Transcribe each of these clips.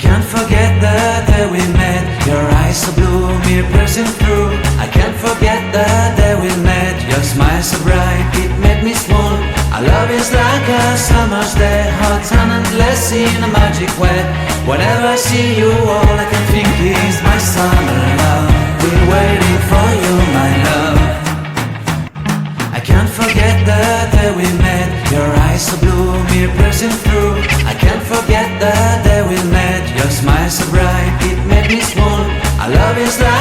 can't forget the day we met. Your eyes so blue, me piercing through. I can't forget the day we met. Your smile so bright, it made me swoon. Our love is like a summer's day, hot and endless in a magic way. Whenever I see you, all I can think is my summer love. Been waiting for you, my love. I can't forget the day we met. Your eyes so blue, me piercing through. I can't forget the day we met.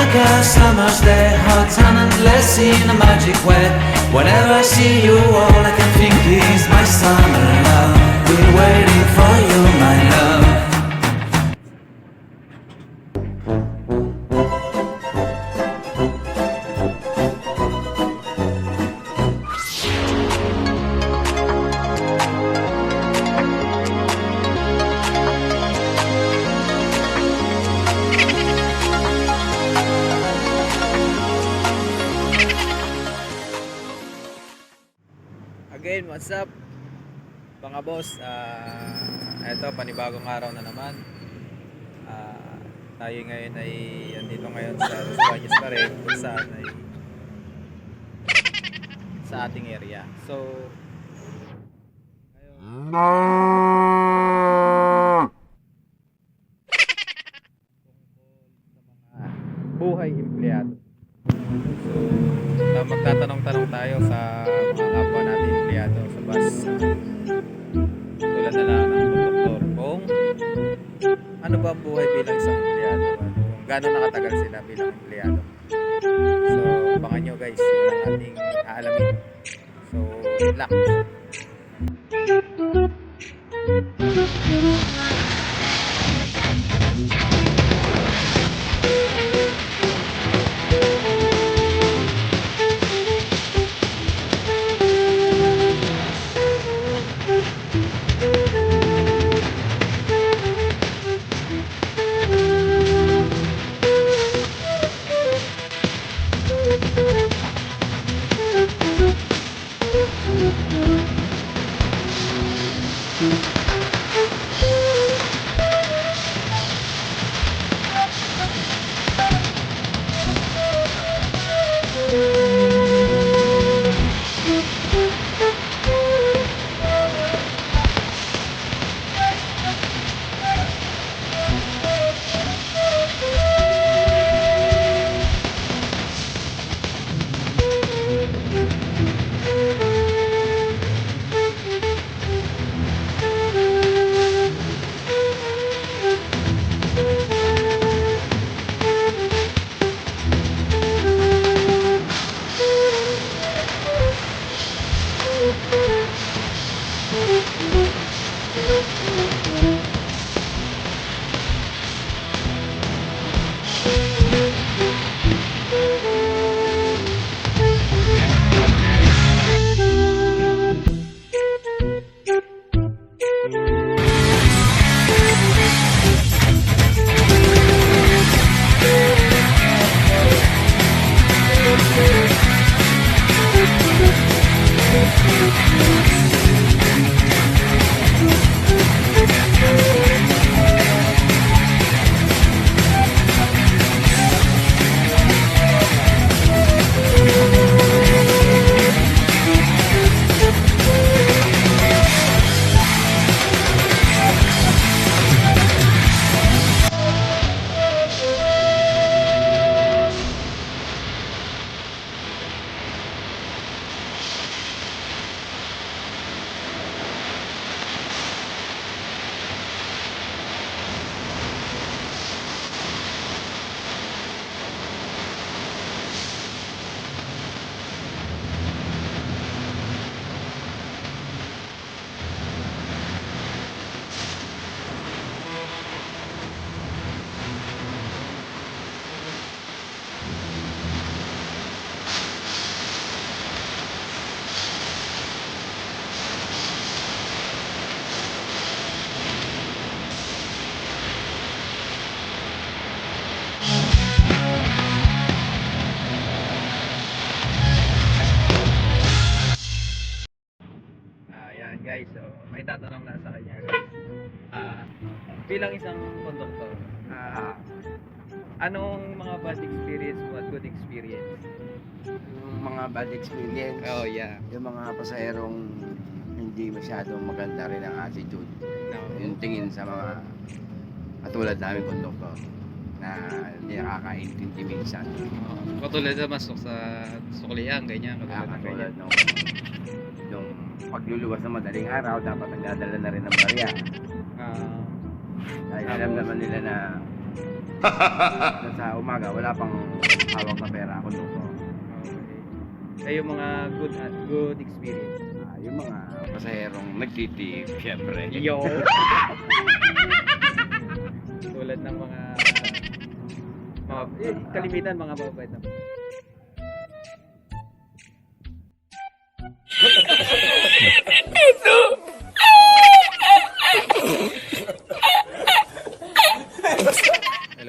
Like a summer's day, hot and endless in a magic way. Whenever I see you, all I can think is my summer love. Been waiting for you, my love. Again, what's up? Mga boss, ah eto panibagong araw na naman. Ah, tayo ngayon ay andito ngayon sa Los Baños pa rin kung saan ay sa ating area. So, ngayon, ah, buhay empleyado. So, uh, magtatanong-tanong tayo sa mga kapwa natin empleyado sa bus. Tulad na lang ng doktor kung ano ba ang buhay bilang isang empleyado. Kung gano'n nakatagal sila bilang empleyado. So, abangan nyo guys yung ating aalamin. So, good luck. Bilang isang konduktor, ah, anong mga bad experience mo at good experience? Yung mga bad experience, Oh, yeah. yung mga pasaherong hindi masyadong maganda rin ang attitude. No. Yung tingin sa mga katulad namin konduktor na hindi nakakaintindi minsan. Oh, katulad sa masok sa suklian, ganyan, katulad ng katulad ganyan. nung, nung pagluluwas ng madaling araw, dapat nagdadala na rin ng barya. Ah, Dahil alam naman nila na na sa umaga wala pang hawak na pera konduktor. okay. Eh, yung mga good at good experience. Ah, yung mga pasaherong nagtitip, syempre. Yo! Tulad ng mga mga eh, kalimitan mga mababait na.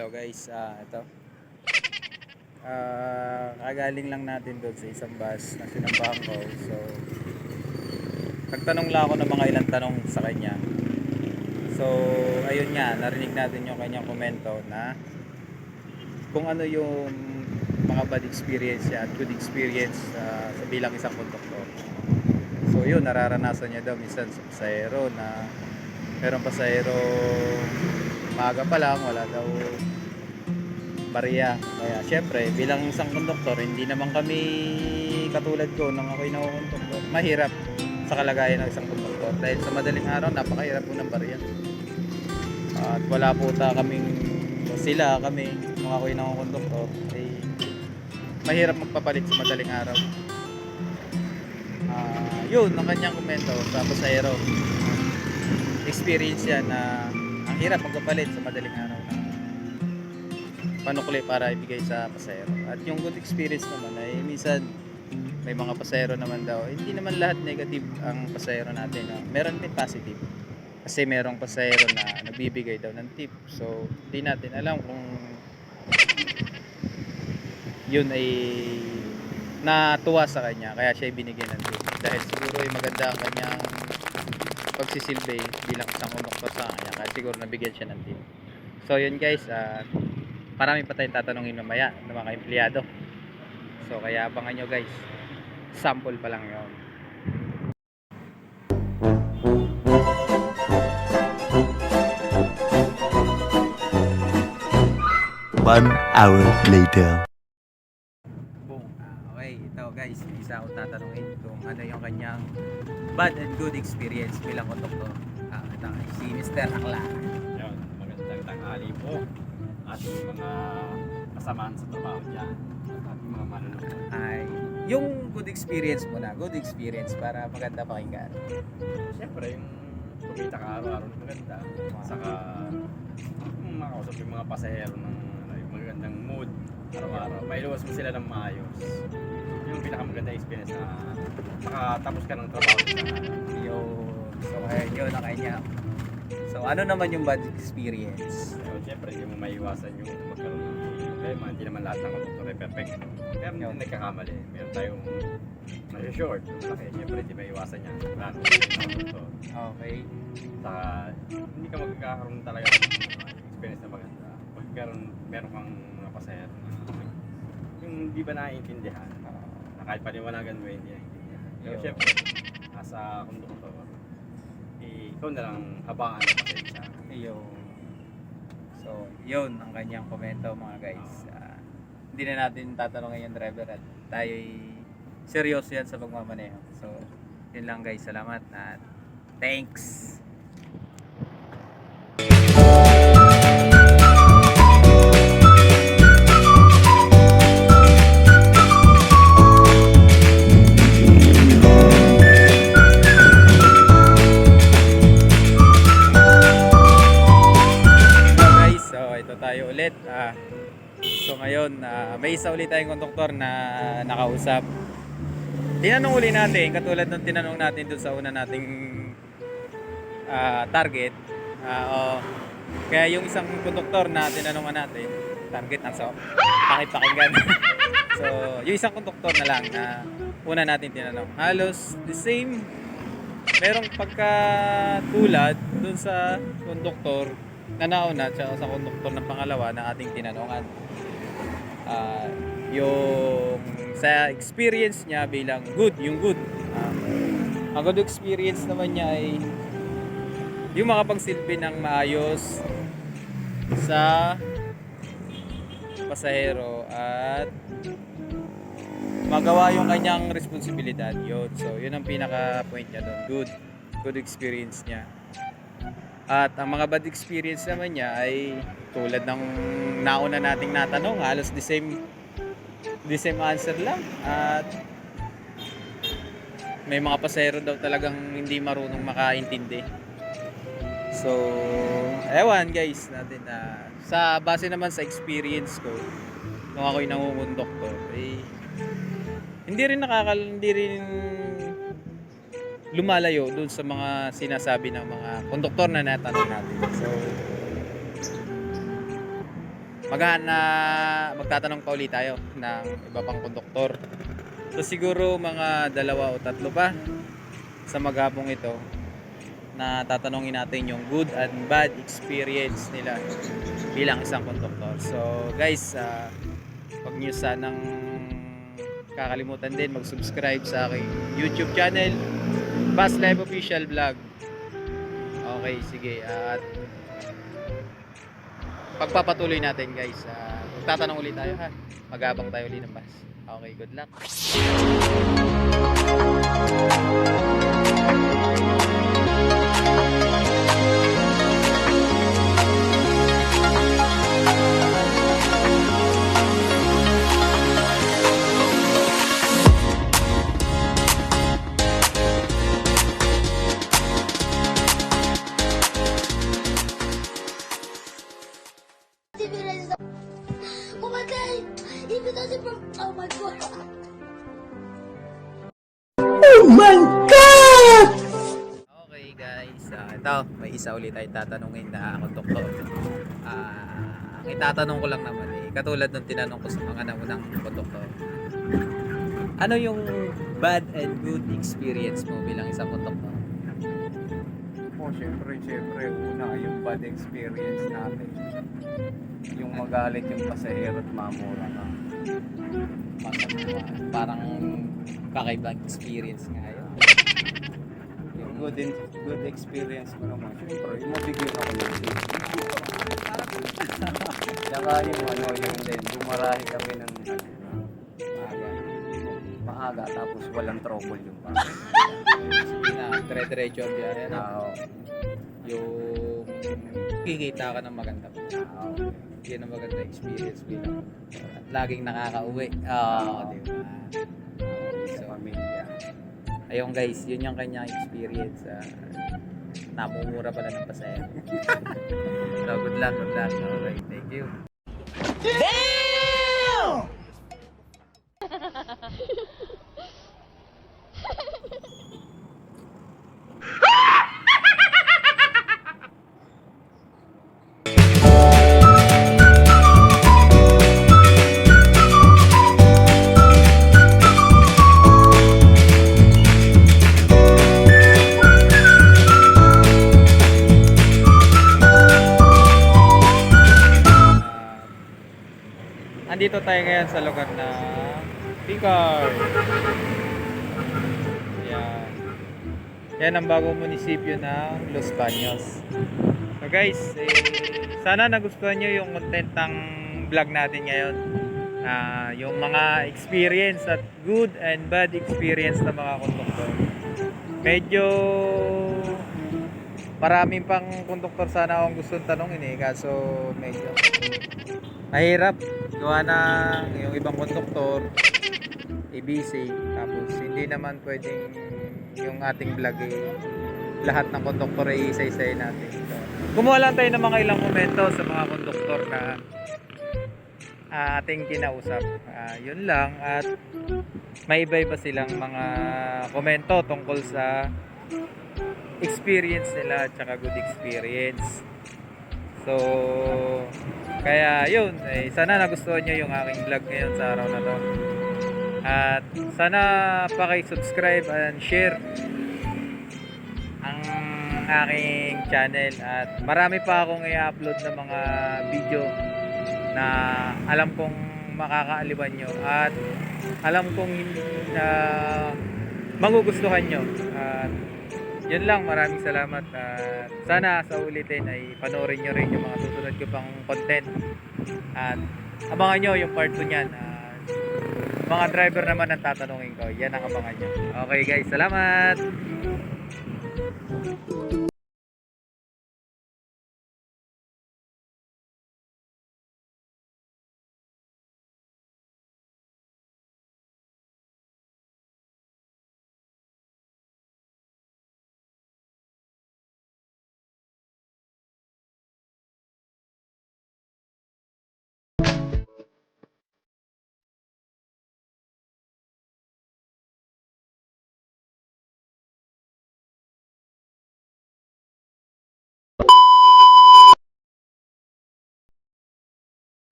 Hello guys, ah ito. Ah, kagaling lang natin doon sa isang bus na sinampahan ko. So, nagtanong lang ako ng mga ilang tanong sa kanya. So, ayun nga, narinig natin yung kanyang komento na kung ano yung mga bad experience at good experience ah, sa bilang isang konduktor. So, yun, nararanasan niya daw minsan sa pasahero na merong pasahero maaga pa lang, wala daw barya. Kaya syempre, bilang isang konduktor, hindi naman kami katulad ko nung ako'y nakukonduktor. Mahirap sa kalagayan ng isang konduktor dahil sa madaling araw, napakahirap po ng barya. At wala po ta kaming sila, kami, nung ako'y nakukonduktor, ay mahirap magpapalit sa madaling araw. Ah, yun, ang kanyang komento sa pasahero. Experience yan na ang hirap magpapalit sa madaling araw panukli para ibigay sa pasahero. At yung good experience naman ay minsan may mga pasahero naman daw. Hindi naman lahat negative ang pasahero natin. No? Meron din positive. Kasi merong pasahero na nagbibigay daw ng tip. So, hindi natin alam kung yun ay natuwa sa kanya. Kaya siya binigyan ng tip. Dahil siguro ay maganda ang kanyang pagsisilbi bilang isang konduktor sa kanya. Kaya siguro nabigyan siya ng tip. So, yun guys. ah marami pa tayong tatanungin mamaya ng mga empleyado. So kaya abangan nyo guys. Sample pa lang yun. One hour later. Boom. Ah, okay, ito guys, isa akong tatanungin kung ano yung kanyang bad and good experience bilang konduktor. Ah, ito, si Mr. Akla. Yun, magandang tanghali po ating mga kasamaan sa trabaho dyan at ating mga manonood. Ay, yung good experience mo na, good experience para maganda pakinggan. Siyempre, yung kumita ka araw-araw na maganda. Saka, kung makausap yung mga pasahero ng yung magandang mood araw-araw, mailuwas mo sila ng maayos. Yung pinakamaganda experience na makatapos ka ng trabaho sa Yung, so ayun yun ang kanya. So ano naman yung bad experience? Siyempre, hindi mo maiwasan yung magkaroon ng problema. Hindi naman lahat ng konduktor ay perfect. Meron din nagkakamali. Meron tayong nasi-short. Kaya siyempre, hindi maiwasan yan. Tayo ng konduktor. Okay. Saka, hindi ka magkakaroon talaga ng experience na maganda. Pagkaroon, meron kang mga pasahero na yung hindi ba naiintindihan. Na kahit paliwanagan mo, hindi naiintindihan. Pero Yo. siyempre, asa konduktor, eh, ikaw na lang habaan ng pasensya. Yung So, yun ang kanyang komento mga guys. Ah, hindi na natin tatanungin yung driver at tayo seryoso yan sa pagmamaneho. So, yun lang guys. Salamat at thanks! May isa ulit tayong konduktor na nakausap. Tinanong uli natin, katulad ng tinanong natin dun sa una nating ah, target. Ah, oh, kaya yung isang konduktor na tinanongan natin, target ang so, pakipakinggan. so, yung isang konduktor na lang na una natin tinanong. Halos the same merong pagkatulad dun sa konduktor na nauna tsaka sa konduktor ng pangalawa na ating tinanungan. Ah, yung sa experience niya bilang good, yung good. Ah, ang good experience naman niya ay yung makapagsilbi ng maayos sa pasahero at magawa yung kanyang responsibilidad yun. So, yun ang pinaka point niya doon. Good. Good experience niya. At ang mga bad experience naman niya ay tulad ng nauna nating natanong, halos the same the same answer lang. At may mga pasahero daw talagang hindi marunong makaintindi. So, ewan guys natin na sa base naman sa experience ko nung ako'y nangungundok to, eh, hindi rin nakakal hindi rin lumalayo dun sa mga sinasabi ng mga konduktor na natanong natin. So, maghana magtatanong pa ulit tayo ng iba pang konduktor. So siguro mga dalawa o tatlo pa sa maghapong ito na tatanungin natin yung good and bad experience nila bilang isang konduktor. So guys, uh, huwag nyo sanang kakalimutan din mag-subscribe sa aking YouTube channel, Bus Live Official Vlog. Okay, sige. At pagpapatuloy natin guys. Uh, tatanong ulit tayo ha. Magabang tayo ulit ng bus. Okay, good luck. Okay guys, ah, ito, may isa ulit tayo tatanungin na konduktor. Ah, ang itatanong ko lang naman eh, katulad nung tinanong ko sa mga naunang konduktor. Ano yung bad and good experience mo bilang isang konduktor? Po, syempre, syempre, una yung bad experience natin. Yung magalit yung pasahero at mamura ka. Masama. Parang kakaibang experience nga yun. Yung good, in, good experience ko naman, syempre, yung mabigyan ako ng safety. Tsaka yung ano, yung din, dumarahi kami ng maaga. Maaga, tapos walang trouble yung. Sige na, dire-diretso ang biyahe. Ano? Oo. Yung kikita ka ng maganda. Oo. Yan ang maganda experience bilang at laging nakakauwi. Oo, di ba? Ayun guys, yun yung kanyang experience. ah namumura pala ng pasahero. so, good luck, good luck. Okay, thank you. Ah, andito tayo ngayon sa lugar na Picar. Yan. Yan ang bagong munisipyo ng Los Baños. So guys, eh, sana nagustuhan nyo yung content ng vlog natin ngayon. Ah, yung mga experience at good and bad experience ng mga konduktor. Medyo maraming pang konduktor sana akong gustong tanongin eh kaso medyo mahirap gawa na yung ibang konduktor eh, tapos hindi naman pwedeng yung ating vlog eh lahat ng konduktor ay isa-isay natin. So, kumuha lang tayo ng mga ilang komento sa mga konduktor na ah, ating kinausap. Ah, yun lang. At may iba-iba silang mga komento tungkol sa experience nila at saka good experience. So kaya yun eh, sana nagustuhan nyo yung aking vlog ngayon sa araw na to. At sana paki-subscribe and share ang aking channel. At marami pa akong i-upload na mga video na alam kong makakaaliwan nyo. At alam kong uh, magugustuhan nyo. At yun lang maraming salamat. At sana sa ulitin ay panoorin nyo rin yung mga susunod ko pang content. At abangan nyo yung part 2 nyan at mga driver naman ang tatanungin ko. Yan ang abangan nyo. Okay guys. Salamat